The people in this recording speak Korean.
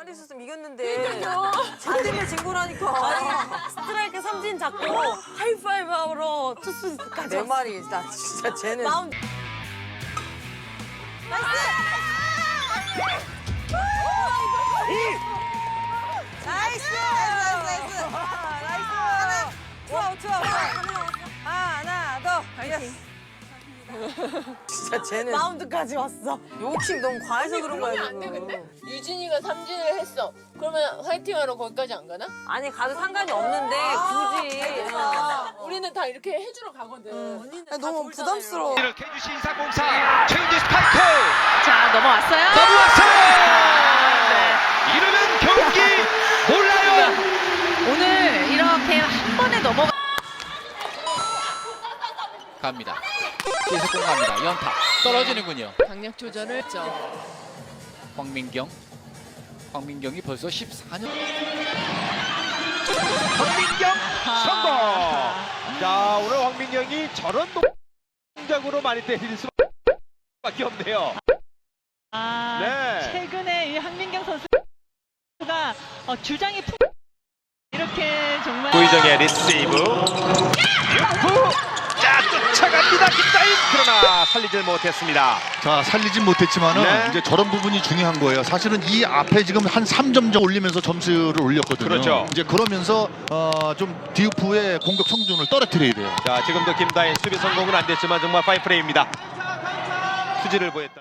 가만히 있었으면 이겼는데. 쟤 때문에 진 거라니까. 스트라이크 삼진 잡고 하이파이브 하러 투수까지 내 말이 나 진짜 쟤는. 마운드 나이스! 나이스! 나이스! 아, 나이스! 좋아, 좋아. 하나 더. 예스. 진짜 쟤는 마운드까지 왔어. 욕심 너무 과해서 그런 거야. 안 돼, 지금. 유진이가 삼진을 했어. 그러면 화이팅하러 거기까지 안 가나? 아니 가도 상관이 없는데 굳이. 아, 우리는 다 이렇게 해주러 가거든. 아, 너무 부담스러워. 이렇게 해주신 이사공사 최은지 스파이크 자 넘어왔어요. 넘어왔어요. 네. 이러면 경기 몰라요. 오늘 이렇게 한 번에 넘어가. 갑니다. 계속 공 갑니다. 연타 떨어지는군요. 강력 조절을 했죠. 황민경. 황민경이 벌써 14년. 황민경 성공. 자 오늘 황민경이 저런 동작으로 많이 때릴 수밖에 없네요. 아, 네. 최근에 이 황민경 선수가 어, 주장이 풍 이렇게 정말 고이정의 리시브. 쫓아갑니다 김다인 그러나 살리질 못했습니다. 자 살리진 못했지만은 네. 이제 저런 부분이 중요한 거예요. 사실은 이 앞에 지금 한 3점 정 올리면서 점수를 올렸거든요. 그렇죠. 이제 그러면서 어, 좀 디우프의 공격 성준을 떨어뜨려야 돼요. 자 지금도 김다인 수비 성공은 안 됐지만 정말 파이프레이입니다. 투지를 보였다.